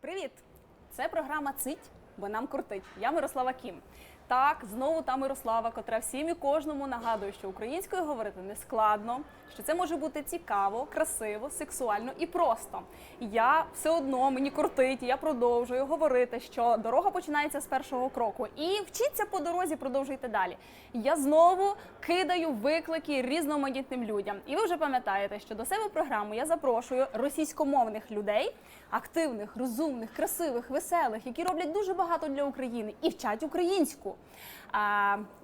Привіт! Це програма Цить, бо нам куртить. Я Мирослава Кім. Так, знову та Мирослава, котра всім і кожному нагадує, що українською говорити не складно, що це може бути цікаво, красиво, сексуально і просто. Я все одно мені куртить, і я продовжую говорити, що дорога починається з першого кроку. І вчіться по дорозі, продовжуйте далі. Я знову кидаю виклики різноманітним людям. І ви вже пам'ятаєте, що до себе програму я запрошую російськомовних людей, активних, розумних, красивих, веселих, які роблять дуже багато для України і вчать українську.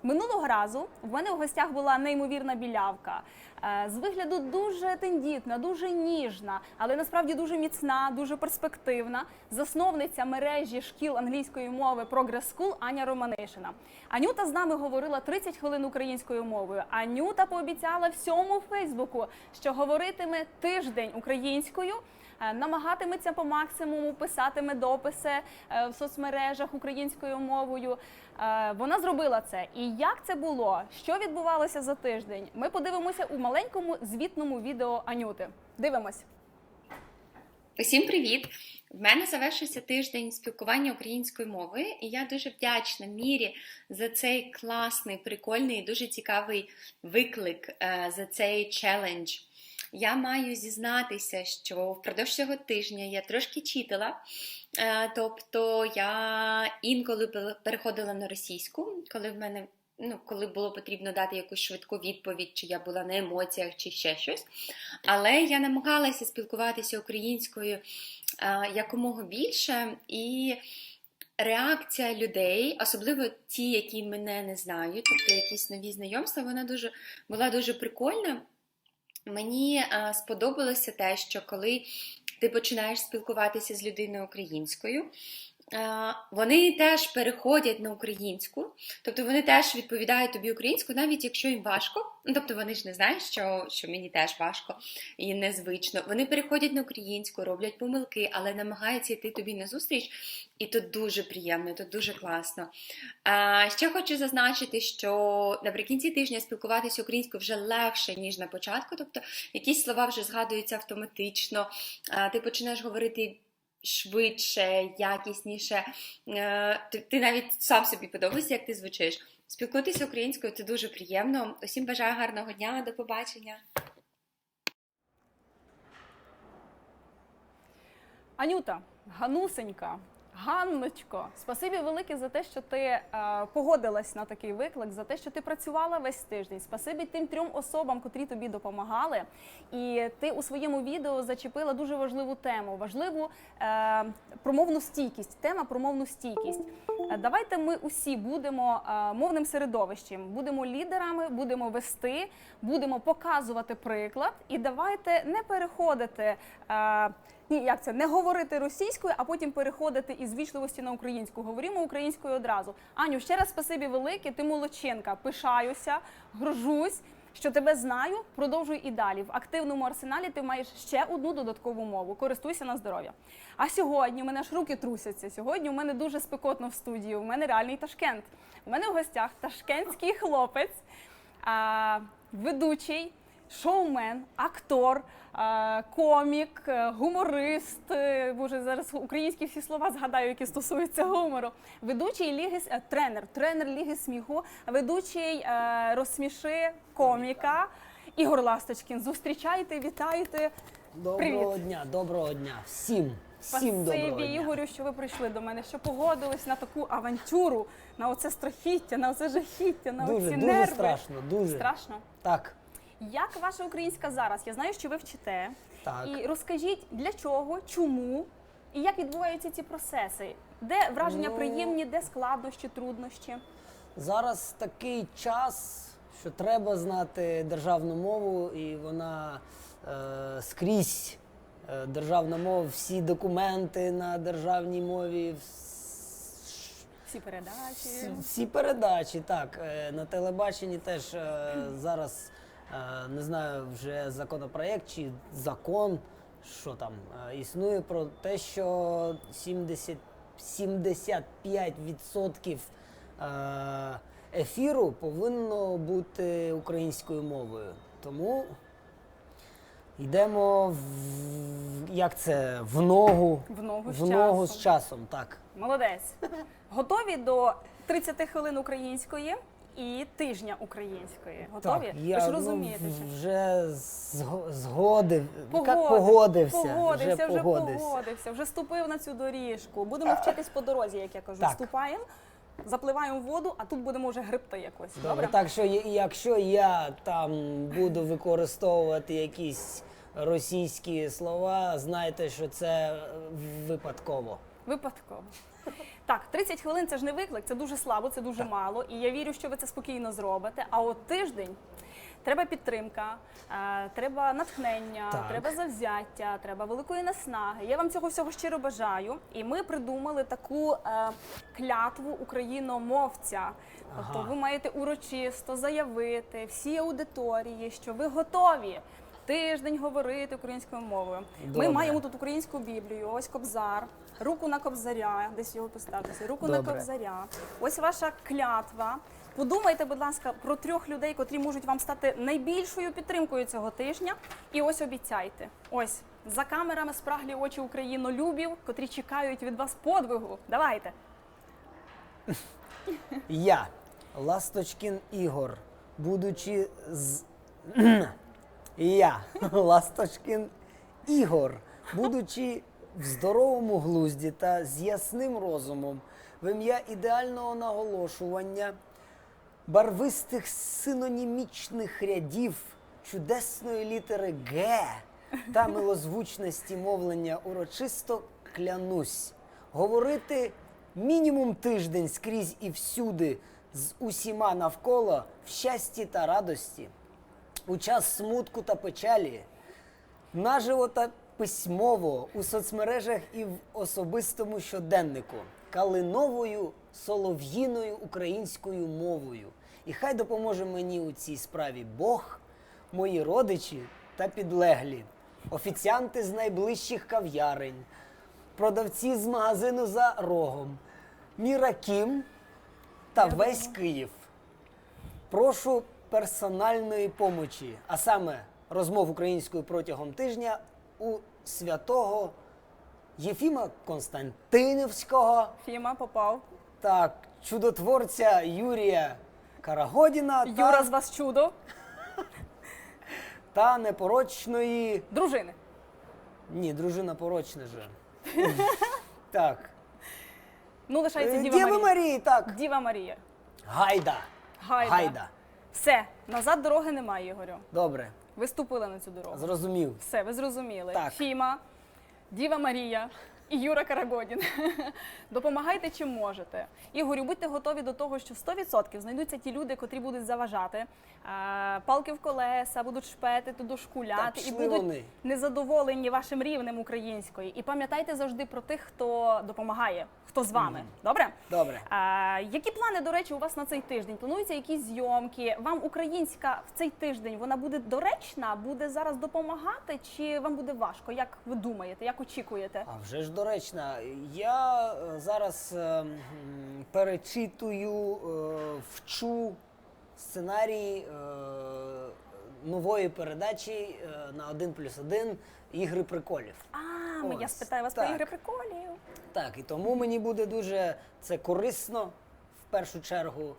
Минулого разу в мене в гостях була неймовірна білявка. Е, З вигляду дуже тендітна, дуже ніжна, але насправді дуже міцна, дуже перспективна. Засновниця мережі шкіл англійської мови Progress School Аня Романишина. Анюта з нами говорила 30 хвилин українською мовою. Анюта пообіцяла всьому Фейсбуку, що говоритиме тиждень українською. Е, Намагатиметься по максимуму, писатиме дописи е, в соцмережах українською мовою. Е, Вона зробила це. І як це було? Що відбувалося за тиждень? Ми подивимося у маленькому звітному відео Анюти. Дивимось. Усім привіт! В мене завершився тиждень спілкування українською мовою, і я дуже вдячна Мірі за цей класний, прикольний, дуже цікавий виклик, е, за цей челендж. Я маю зізнатися, що впродовж цього тижня я трошки читала, е, тобто я інколи переходила на російську, коли в мене. Ну, коли було потрібно дати якусь швидку відповідь, чи я була на емоціях, чи ще щось. Але я намагалася спілкуватися українською е, якомога більше, і реакція людей, особливо ті, які мене не знають, тобто якісь нові знайомства, вона дуже була дуже прикольна. Мені е, сподобалося те, що коли ти починаєш спілкуватися з людиною українською, вони теж переходять на українську, тобто вони теж відповідають тобі українською, навіть якщо їм важко. Ну, тобто вони ж не знають, що, що мені теж важко і незвично. Вони переходять на українську, роблять помилки, але намагаються йти тобі на зустріч, і то дуже приємно, то дуже класно. А, ще хочу зазначити, що наприкінці тижня спілкуватися українською вже легше, ніж на початку. Тобто якісь слова вже згадуються автоматично, а, ти починаєш говорити. Швидше, якісніше, Е, ти, навіть сам собі подобається, як ти звучиш. Спілкуватися українською це дуже приємно. Усім бажаю гарного дня, до побачення. Анюта, Ганусенька, Ганночко, спасибі велике за те, що ти е, погодилась на такий виклик, за те, що ти працювала весь тиждень. Спасибі тим трьом особам, котрі тобі допомагали. І ти у своєму відео зачепила дуже важливу тему, важливу е, промовну стійкість. Тема промовну стійкість. Е, Давайте ми усі будемо е, мовним середовищем, будемо лідерами, будемо вести, будемо показувати приклад. І давайте не переходити. Е, ні, як це не говорити російською, а потім переходити із вічливості на українську. Говоримо українською одразу. Аню, ще раз спасибі велике. Ти молодчинка. Пишаюся, горжусь, що тебе знаю. Продовжуй і далі. В активному арсеналі ти маєш ще одну додаткову мову. Користуйся на здоров'я. А сьогодні у мене аж руки трусяться. Сьогодні у мене дуже спекотно в студії. У мене реальний Ташкент. У мене в гостях ташкентський хлопець, а, ведучий шоумен, актор, е, комік, е, гуморист. е, Боже, зараз українські всі слова згадаю, які стосуються гумору. Ведучий ліги тренер, тренер ліги сміху, ведучий розсміши коміка. Ігор Ласточкін. Зустрічайте, вітайте. Доброго Привіт. дня, доброго дня. Всім, всім доброго Спасибі, дня. Ігорю, що ви прийшли до мене, що погодились на таку авантюру, на оце страхіття, на оце жахіття, на Дуже, оці дуже нерви. страшно, дуже. Страшно. Так, Як ваша українська зараз? Я знаю, що ви вчите. так. І розкажіть для чого, чому і як відбуваються ці процеси? Де враження Ну, приємні, де складнощі, труднощі? Зараз такий час, що треба знати державну мову, і вона е, скрізь. е, Державна мова, всі документи на державній мові, Всі передачі. всі, всі передачі, так. е, На телебаченні теж е, зараз не знаю вже законопроект чи закон, що там е, існує про те, що 70, 75% е, ефіру повинно бути українською мовою. Тому Йдемо в як це? В ногу. В ногу з в ногу з часом. часом, так. Молодець. Готові до 30 хвилин української і тижня української. Готові? Так, Ви ж ну, розумієте, що вже зго- згодив, Погоди- як погодився, Погодився, вже, погодився. погодився, вже ступив на цю доріжку. Будемо вчитись по дорозі, як я кажу. Так. Ступаємо, запливаємо в воду, а тут будемо вже грибти якось. Добре, Добре? так що я- якщо я там буду використовувати якісь російські слова, знайте, що це е, випадково. Випадково. Так, 30 хвилин це ж не виклик, це дуже слабо, це дуже мало. І я вірю, що ви це спокійно зробите. А от тиждень треба підтримка, е, треба натхнення, Так. треба завзяття, треба великої наснаги. Я вам цього всього щиро бажаю. І ми придумали таку е, клятву україномовця. Тобто ви маєте урочисто заявити всій аудиторії, що ви готові. Тиждень говорити українською мовою. Добре. Ми маємо тут українську біблію, ось кобзар, руку на кобзаря, десь його поставити, руку на кобзаря. Ось ваша клятва. Подумайте, будь ласка, про трьох людей, котрі можуть вам стати найбільшою підтримкою цього тижня. І ось обіцяйте. Ось за камерами спраглі очі українолюбів, котрі чекають від вас подвигу. Давайте. Я, Ласточкін Ігор, будучи з. Я, Ласточкін Ігор, будучи в здоровому глузді та з ясним розумом, в ім'я ідеального наголошування, барвистих синонімічних рядів, чудесної літери Г та милозвучності мовлення урочисто клянусь. Говорити мінімум тиждень скрізь і всюди з усіма навколо в щасті та радості, у час смутку та печалі, наживо та письмово у соцмережах і в особистому щоденнику, калиновою солов'їною українською мовою. І хай допоможе мені у цій справі Бог, мої родичі та підлеглі, офіціанти з найближчих кав'ярень, продавці з магазину за рогом, Міра Кім та весь Київ. Прошу персональної помочі, а саме розмов українською протягом тижня у святого Єфіма Константинівського Фіма попав. та чудотворця Юрія Карагодіна Юра та, з вас чудо. та непорочної. Дружини. Ні, дружина порочна же. так. Ну, лишається Е, Діва Діви Марія. Марії, так. Діва Марія. Гайда. Гайда. Гайда. Все, назад дороги немає, Ігорю. Добре, Ви ступили на цю дорогу. зрозумів. Все, ви зрозуміли. Так. Фіма, Діва Марія і Юра Карагодін. Допомагайте чим можете. Ігорю, будьте готові до того, що 100% знайдуться ті люди, котрі будуть заважати. е, Палки в колеса, будуть шпетити, дошкуляти Так, і пішли будуть вони. незадоволені вашим рівнем української. І пам'ятайте завжди про тих, хто допомагає, хто з вами. Добре? Добре. А, які плани, до речі, у вас на цей тиждень? Плануються якісь зйомки? Вам українська в цей тиждень вона буде доречна, буде зараз допомагати, чи вам буде важко? Як ви думаєте, як очікуєте? А вже ж доречно. Я е, зараз е, перечитую, е, вчу сценарій нової передачі на 1 плюс 1 ігри приколів. А, ми я спитаю вас так. про ігри приколів. Так, і тому мені буде дуже це корисно в першу чергу.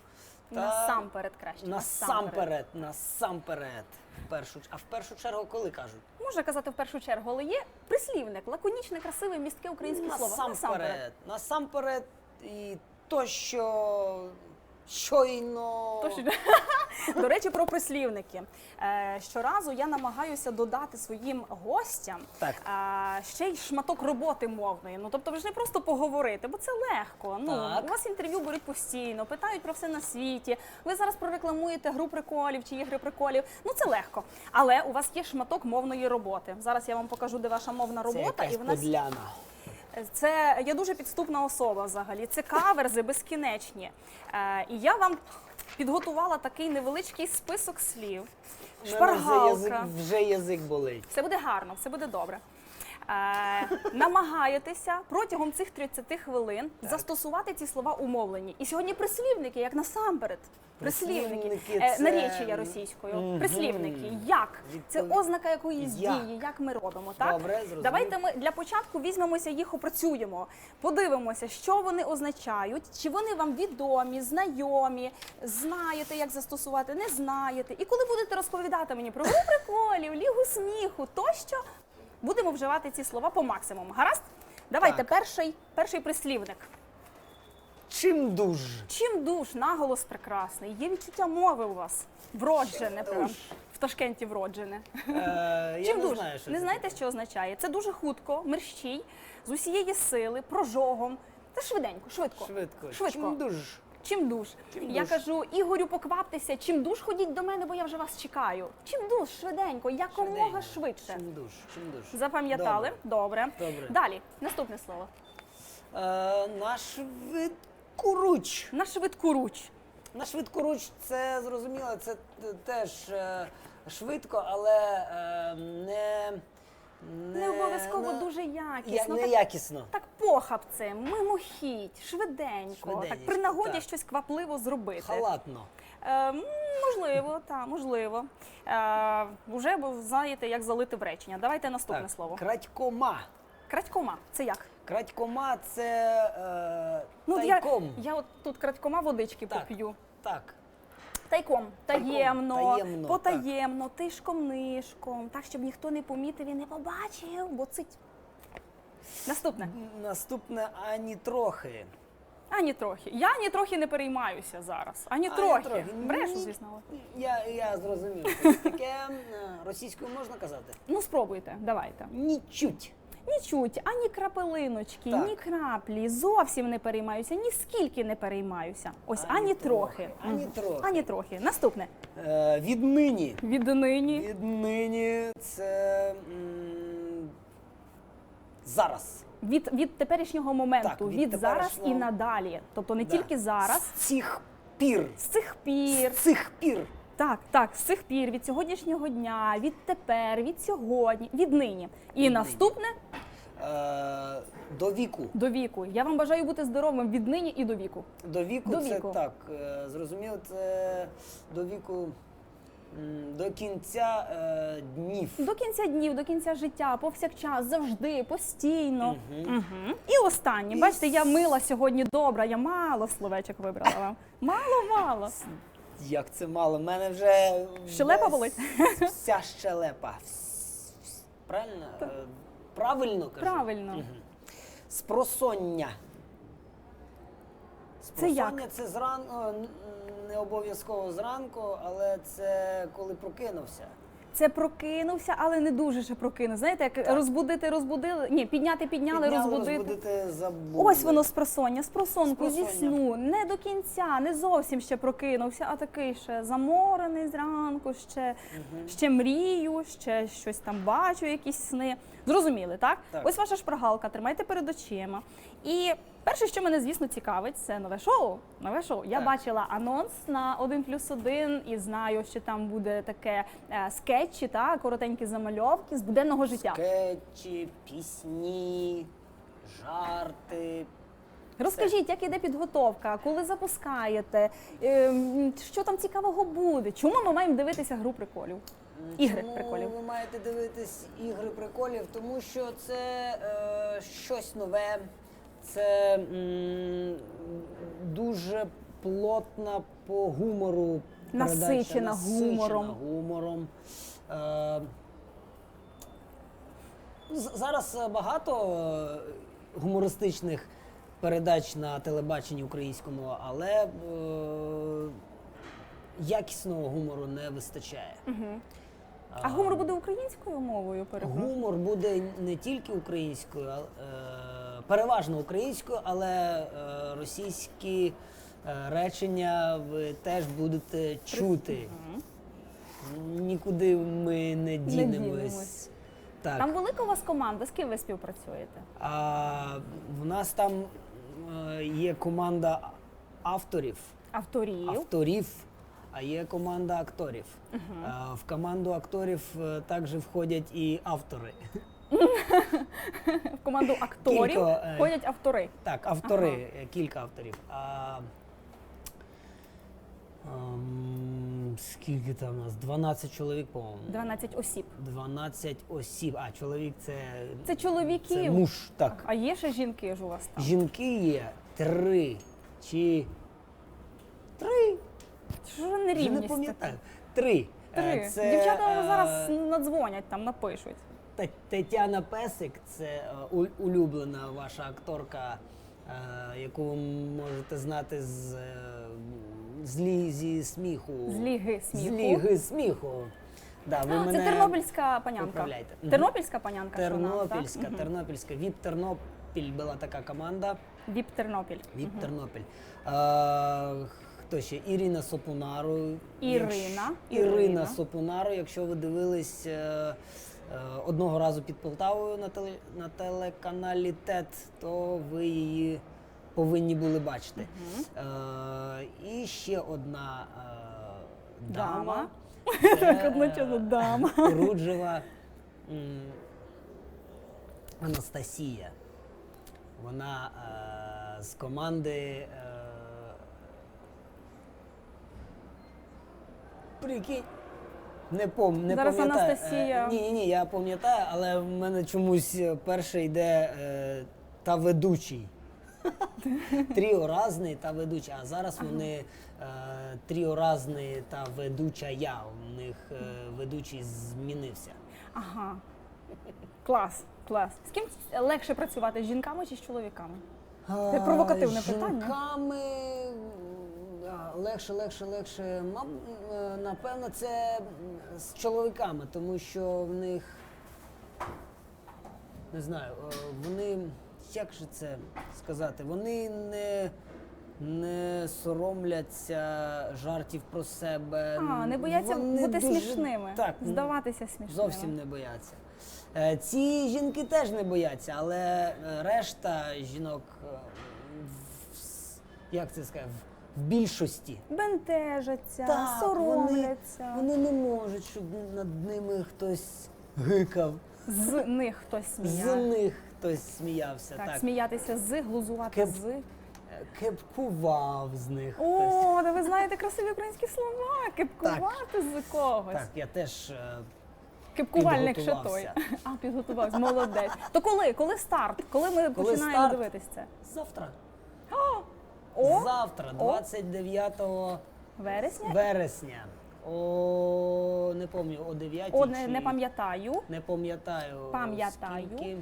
Та Насамперед краще. насамперед, насамперед. В першу, а в першу чергу коли кажуть? Можна казати в першу чергу, але є прислівник, лаконічне, красиве, містке українське слово. Насамперед. Насамперед і то, що щойно. То, що- До речі, про прислівники. Е, Щоразу я намагаюся додати своїм гостям Так. е, ще й шматок роботи мовної. Ну тобто, ви ж не просто поговорити, бо це легко. Ну Так. у вас інтерв'ю беруть постійно, питають про все на світі. Ви зараз прорекламуєте гру приколів чи ігри приколів. Ну це легко. Але у вас є шматок мовної роботи. Зараз я вам покажу, де ваша мовна Це робота, якась і вона подляна. Це я дуже підступна особа взагалі. Це каверзи безкінечні. Е, і я вам підготувала такий невеличкий список слів. Шпаргалка. вже язик, вже язик болить. Все буде гарно, все буде добре. Е, намагаєтеся протягом цих 30 хвилин застосувати ці слова умовлені. І сьогодні прислівники, як насамперед. Прислівники, Прислівники е, це- наречія російською. Прислівники. Як? Це ознака якоїсь Як? дії, як ми робимо. Так? Добре. Давайте ми для початку візьмемося, їх опрацюємо, подивимося, що вони означають, чи вони вам відомі, знайомі, знаєте, як застосувати, не знаєте. І коли будете розповідати мені про гру приколів, лігу сміху тощо, будемо вживати ці слова по максимуму. Гаразд? Давайте Так. перший, перший прислівник. Чим дуж? Чим душ, наголос прекрасний. Є відчуття мови у вас. Вроджене, прям в Ташкенті вроджене. Е, я Чим не душ? знаю, що не це знаєте, що означає? Це дуже хутко, мерщій, з усієї сили, прожогом. Та швиденько, швидко. Швидко. Швидко. Чим дуж? Чим душ? Чим я душ? кажу, Ігорю, покваптеся, чим душ ходіть до мене, бо я вже вас чекаю. Чим душ, швиденько, якомога швидше. Чим дуж? Чим дуж? Запам'ятали? Добре. Добре. Далі, наступне слово. Е, на швидкоруч. На швидкоруч. На швидкоруч це зрозуміло, це теж е, швидко, але е, не, не, Не обов'язково не- дуже якісно. не так, якісно. так похапцем, мимохідь, швиденько. Так при нагоді так. щось квапливо зробити. Халатно. Е, можливо, так, можливо. Е, вже знаєте, як залити в речення. Давайте наступне Так, слово. Крадькома. Крадькома. Це як? Крадькома це е, Ну, я, я от тут крадькома водички Так. поп'ю. Так. Тайком, таємно, таємно, потаємно, тишком нишком, так, щоб ніхто не помітив і не побачив, бо цить. Наступне. Наступне ані трохи. Ані трохи. Я ані трохи не переймаюся зараз. Ані трохи. Брешу, Ні. звісно. Я, я зрозумів. Таке е, російською можна казати? Ну, спробуйте, давайте. Нічуть. Нічуть, ані крапелиночки, Так. ні краплі. Зовсім не переймаюся, ні скільки не переймаюся. Ось ані, трохи. трохи, ані Мгм. трохи. Ані трохи. Наступне. Е, віднині. Віднині. Віднині це м, зараз. Від, від теперішнього моменту, Так, від, від зараз і теперішнього. надалі. Тобто не Да. тільки зараз, З цих пір. з цих пір. З цих пір. Так, так, з цих пір, від сьогоднішнього дня, від тепер, від сьогодні, від нині. І наступне Е, до віку. до віку. Я вам бажаю бути здоровим від нині і до віку. До віку До це віку. так. е, Зрозуміло, це до віку м, до кінця е, днів. До кінця днів, до кінця життя, повсякчас, завжди, постійно. Мгм. Угу. І останнє. І Бачите, я мила сьогодні добра, я мало словечок вибрала вам. Мало-мало. Як це мало? У мене вже Щелепа весь- болить? Вся щелепа. Вс- вс- Правильно? Е, Правильно кажу? Правильно. Угу. Спросоння. Це як? Спросоння це зранку, не обов'язково зранку, але це коли прокинувся. Це прокинувся, але не дуже ще прокинувся. Знаєте, як розбудити, розбудили. Ні, підняти, підняли, Підняли, розбудити. розбудити, забули. Ось воно спросоння, спросонку зі Спросоння. сну, не до кінця, не зовсім ще прокинувся, а такий ще заморений зранку, ще, ще мрію, ще щось там бачу, якісь сни. Зрозуміли, так? Так. Ось ваша шпаргалка, тримайте перед очима. І перше, що мене, звісно, цікавить, це нове шоу. Нове шоу. Я Так. бачила анонс на 1 плюс 1 і знаю, що там буде таке е, скетчі, та, коротенькі замальовки з буденного життя. Скетчі, пісні, жарти. Розкажіть, як іде підготовка, коли запускаєте, ем, що там цікавого буде? Чому ми маємо дивитися гру приколів? Ігри Чому приколів. ви маєте дивитись ігри приколів? Тому що це е, щось нове, це м, дуже плотна по гумору. передача, Насичена гумором. гумором. Е, з- зараз е, багато е, гумористичних передач на телебаченні українському, але е, якісного гумору не вистачає. А гумор буде українською мовою? Перепрошую? Гумор буде не тільки українською, а е, переважно українською, але е, російські е, речення ви теж будете чути. Нікуди ми не дінемось. Так. Там велика у вас команда, з ким ви співпрацюєте? А в нас там е, є команда авторів, Авторів. авторів, а є команда акторів. Е, В команду акторів також входять і автори. В команду акторів Кілька, е, ходять автори. Так, автори, е, кілька авторів. А, ем, скільки там у нас? 12 чоловік, по-моєму. 12 осіб. 12 осіб. А, чоловік це. Це чоловіків. Це муж, так. А є ще жінки ж у вас там? Жінки є три чи. Три. Що ж Вже не нерівність? пам'ятаю. Три. Е, Три. Дівчата е, зараз надзвонять там, напишуть. Те- Тетяна Песик це е, улюблена ваша акторка, е, яку ви можете знати з, е, з лі, зі сміху. З ліги сміху. З ліги сміху. Да, ви А, мене Це тернопільська панянка. Тернопільська панянка. Тернопільська, так? Тернопільська. Від Тернопіль була така команда. Віп Тернопіль. Мгм. Тернопіль. Е, хто ще? Ірина Сопунару. Ірина. Якщо- Ірина. Ірина Сопунару. Якщо ви дивились одного разу під Полтавою на, теле, на телеканалі ТЕТ, то ви її повинні були бачити. Е, і ще одна е, дама. Так, одночасно е, дама. Руджева Анастасія. Вона е, з команди. Е, прикинь. Не пом, не Зараз пам'ятаю. Анастасія. Е, ні, ні, ні, я пам'ятаю, але в мене чомусь е, перше йде е, та ведучий. Тріо разний та ведуча. А зараз вони е, тріо разний та ведуча я. У них е, ведучий змінився. Ага. Клас, клас. З ким легше працювати з жінками чи з чоловіками? Це провокативне питання. Жінками легше, легше, легше. Е, напевно, це з чоловіками, тому що в них не знаю, е, вони як же це сказати, вони не. Не соромляться жартів про себе. А, не бояться Вони бути дуже- смішними, Так, здаватися смішними. Зовсім не бояться. Е, Ці жінки теж не бояться, але решта жінок, як це сказати, в- більшості. Бентежаться, соромляться. Вони, вони не можуть, щоб над ними хтось гикав, З них хтось сміявся. з них хтось сміявся. Так, Так, сміятися з, глузувати Кеп- з. Кепкував з них хтось. О, та ви знаєте красиві українські слова. Кепкувати з когось. Так, я теж е, Кепкувальник ще той. А, підготувався, молодець. То коли? Коли старт? Коли ми Коли починаємо старт? дивитись це? завтра. О, Завтра, О. 29 вересня? вересня. О, не пам'ятаю, о 9 О, чи... не, не пам'ятаю. Не пам'ятаю. Пам'ятаю. скільки.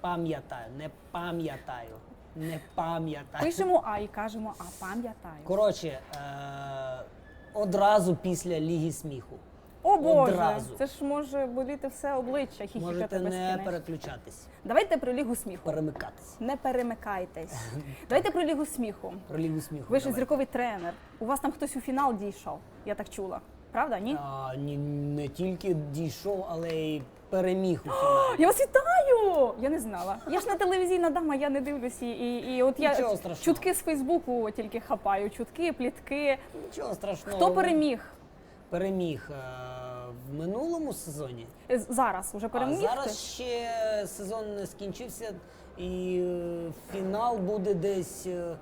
Пам'ятаю, не пам'ятаю. Не пам'ятаю. Пишемо А і кажемо А, пам'ятаю. Коротше, е- одразу після Ліги сміху. О Боже, одразу. це ж може боліти все обличчя, хіхікати Можете не безкінечно. переключатись, Давайте про лігу сміху. перемикатись. Не перемикайтесь. Давайте про лігу сміху. Про Лігу сміху. Ви ж давай. зірковий тренер. У вас там хтось у фінал дійшов. Я так чула. Правда? Ні? А, ні, не тільки дійшов, але й переміг у фіналі. Я вас вітаю! Я не знала. Я ж не телевізійна дама, я не дивлюсь і, і, і от я Нічого страшного. чутки з Фейсбуку тільки хапаю. Чутки, плітки. Нічого страшного. Хто переміг? Переміг е- в минулому сезоні. Е, Зараз уже переміг. А зараз ще сезон не скінчився, і е, фінал буде десь. е,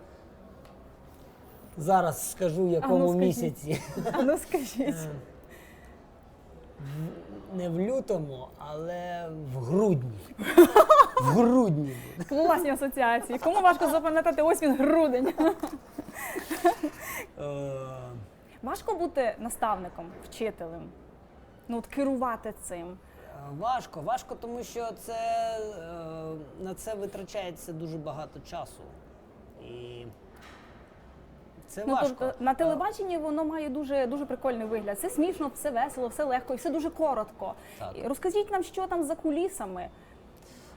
Зараз скажу в якому скажіть. місяці. А ну скажіть. Е, в- Не в лютому, але в грудні. В грудні. Класні асоціації. Кому важко запам'ятати, ось він грудень. Е, Важко бути наставником, вчителем. Ну от керувати цим. Е, Важко, важко, тому що це е, на це витрачається дуже багато часу. І це Ну важко. тобто на Е, телебаченні воно має дуже дуже прикольний вигляд. Все смішно, все весело, все легко і все дуже коротко. Так. Розкажіть нам, що там за кулісами.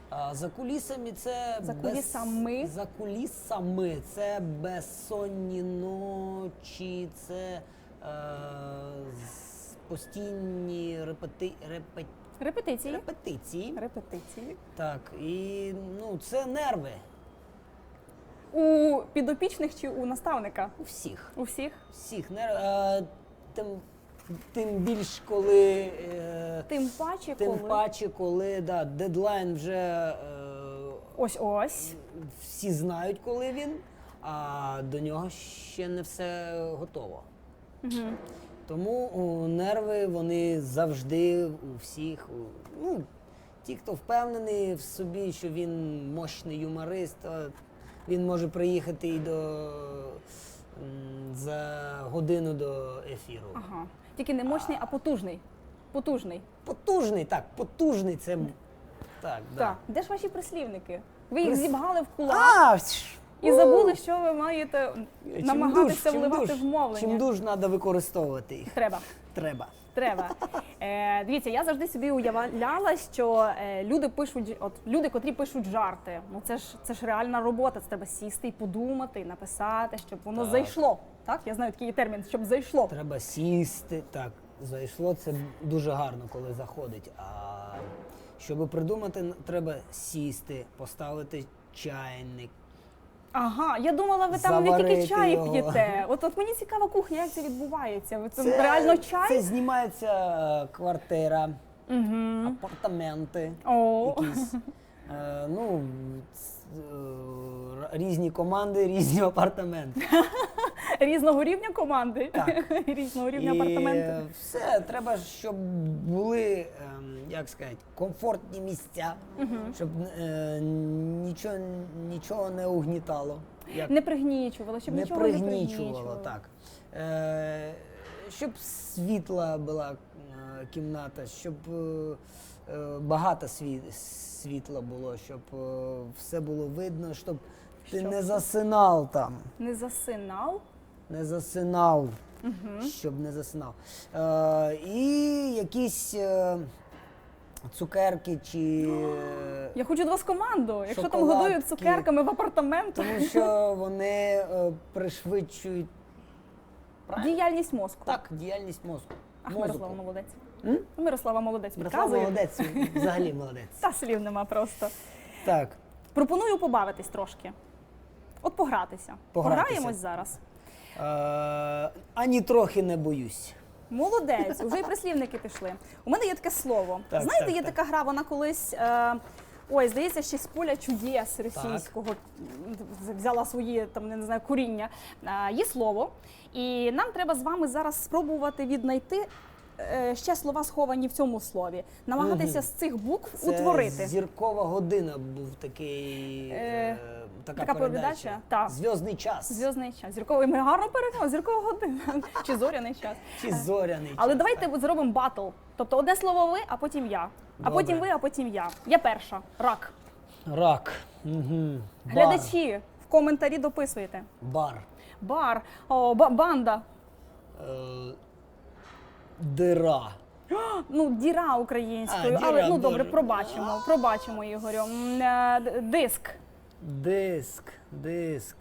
А за кулісами це За без- кулісами? За кулісами це безсонні ночі, це постійні репети, репе- Репетиції. репетиції. Репетиції. Так, і ну це нерви У підопічних чи у наставника? у всіх. У всіх. Всіх нерв. Е, тим Тим більш коли. Е, Тим паче, тим коли паче, коли да, дедлайн вже е, ось ось. всі знають, коли він, а до нього ще не все готово. Угу. Тому о, нерви вони завжди у всіх. у- Ну, ті, хто впевнений в собі, що він мощний юморист, то він може приїхати і до м, за годину до ефіру. Ага. Тільки не мощний, а потужний. Потужний. Потужний, так, потужний це. м- Так, да. Так. Де ж ваші прислівники? Ви їх Прис- зібгали в кулак А, і забули, що ви маєте Чим намагатися чим вливати дуж, в мовлення. Чим дуж треба використовувати їх. Треба. Треба. Треба. Е, дивіться, я завжди собі уявляла, що е, люди пишуть, от люди, котрі пишуть жарти. Ну це ж це ж реальна робота. Це треба сісти і подумати, і написати, щоб воно Так. зайшло. Так, я знаю такий термін, щоб зайшло. Треба сісти. Так, зайшло це дуже гарно, коли заходить. А щоб придумати, н- треба сісти, поставити чайник. Ага, я думала, ви там не Заварити тільки чай його. п'єте. От от мені цікава кухня, як це відбувається. Ви Це, Це- реально чай? Це знімається е, квартира, Угу. апартаменти. О, Якісь. Е, ну, ц- е, різні команди, різні апартаменти. різного рівня команди. Так. різного рівня І апартаменти. все, треба, щоб були, ем, як сказати, комфортні місця, щоб е, нічого, нічого не угнітало. Як Не пригнічувало, щоб не нічого пригнічувало, не пригнічувало. так. Е, щоб світла була е, кімната, щоб е, е, багато світ, світла було, щоб е, все було видно, щоб ти Щоб не засинав там. Не засинав. Не засинав, Угу. щоб не засинав. Е, і якісь е, цукерки чи. е, Я хочу до вас команду. Якщо там Шоколадки. годують цукерками в апартаментах. тому що вони е, пришвидшують правильно? Діяльність мозку. так, діяльність мозку. Ах, Мозку. Мирослава молодець. М? Мирослава молодець Мирослав підказує. молодець, взагалі молодець. Та слів нема просто. Так, Пропоную побавитись трошки. От погратися. Погратися. Пограємось зараз. Е, ані трохи не боюсь. Молодець, вже і прислівники пішли. У мене є таке слово. Так, Знаєте, так, є так. така гра, вона колись. Е, Ой, здається, ще з поля чудес російського взяла свої там не знаю коріння. Е, Є слово, і нам треба з вами зараз спробувати віднайти ще слова сховані в цьому слові, намагатися з цих букв Це утворити. Зіркова година був такий. Е, Е, така, така передача. Так. Зв'язний час. Зв'язний час. Зірковий ми гарно переклали, зіркова година чи зоряний час. Чи зоряний час. Але давайте так. зробимо батл. Тобто одне слово ви, а потім я. А потім ви, а потім я. Я перша. Рак. Рак. Угу. Глядачі в коментарі дописуєте. Бар. Бар, о, ба- банда. Е, дира. Ну, діра українською, А, діра, але ну добре, добре. пробачимо. Пробачимо, Ігорю. М, е, д- Диск. Диск. Диск.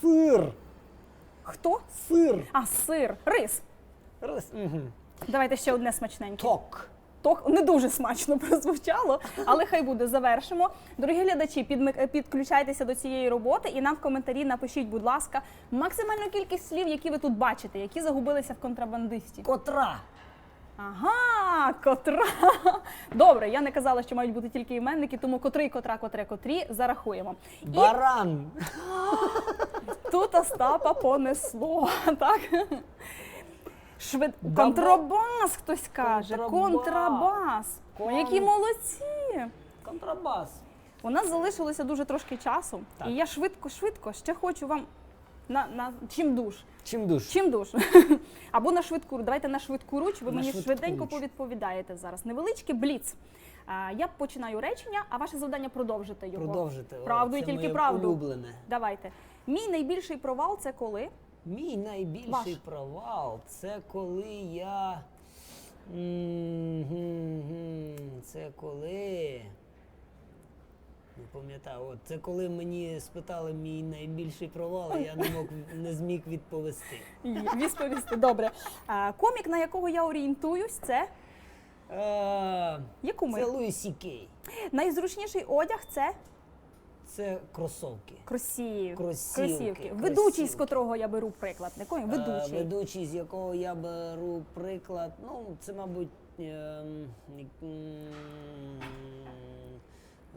Сир. Хто? Сир. А, сир. Рис. Рис. Угу. Давайте ще одне смачненьке. Ток. То не дуже смачно прозвучало, але хай буде завершимо. Дорогі глядачі, підмик- підключайтеся до цієї роботи і нам в коментарі напишіть, будь ласка, максимальну кількість слів, які ви тут бачите, які загубилися в контрабандисті. Котра. Ага, котра. Добре, я не казала, що мають бути тільки іменники, тому котрий, котра, котре, котрі зарахуємо. І Баран. тут Остапа понесло. Так? Швид... Контрабас, хтось каже. Контрабас. Контрабас. Які молодці. Контрабас. У нас залишилося дуже трошки часу, Так. і я швидко, швидко ще хочу вам на, на чим душ. Чим душ? Чим душ? Або на швидку руч. Давайте на швидку руч. Ви На мені швидку швиденько руч. повідповідаєте зараз. Невеличкий бліц. А, Я починаю речення, а ваше завдання продовжити його. Продовжити. О, Правду і це тільки моє правду. Улюблене. Давайте. Мій найбільший провал це коли? Мій найбільший Ваш. провал це коли я. Це коли. Не пам'ятаю, от це коли мені спитали мій найбільший провал, а я не мог не зміг відповісти. Відповісти. Добре. А, Комік, на якого я орієнтуюсь, це Е, яку ми? Це Луї Сі Кей. Найзручніший одяг це Це кросовки. Кросівки. Кросівки, Ведучий, з котрого я беру приклад. Не кой? Е, Ведучий. ведучий, з якого я беру приклад. Ну, це, мабуть, м,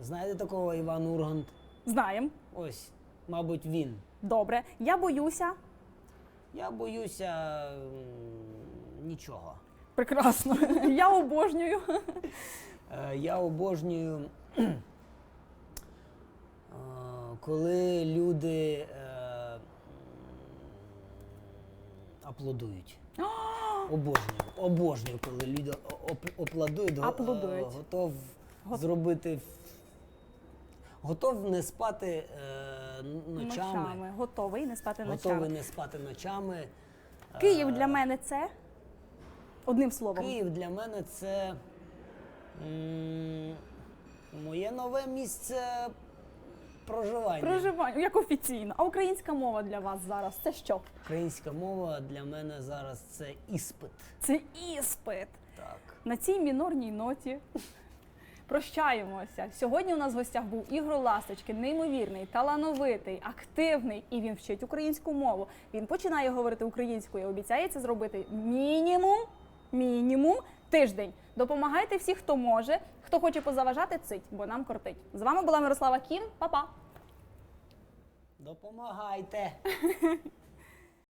знаєте такого Іван Ургант? Знаємо. Ось, мабуть, він. Добре. Я боюся. Я боюся нічого. Прекрасно. Я обожнюю. Е, Я обожнюю, е, коли люди е, аплодують. Обожнюю, обожнюю, коли люди о- оп- аплодують, е, Аплодують. готов Го- зробити, готов не спати е, ночами, Ночами. Готовий не спати готовий ночами. не спати ночами. Київ Е, для мене це одним словом. Київ для мене це м, моє нове місце проживання. Проживання як офіційно. А українська мова для вас зараз це що? Українська мова для мене зараз це іспит. Це іспит. Так. На цій мінорній ноті прощаємося. Сьогодні у нас в гостях був Ігор Ласточкин, неймовірний, талановитий, активний, і він вчить українську мову. Він починає говорити українською. і Обіцяє це зробити мінімум, мінімум тиждень. Допомагайте всі, хто може. Хто хоче позаважати, цить, бо нам кортить. З вами була Мирослава Кім. Па-па! Допомагайте!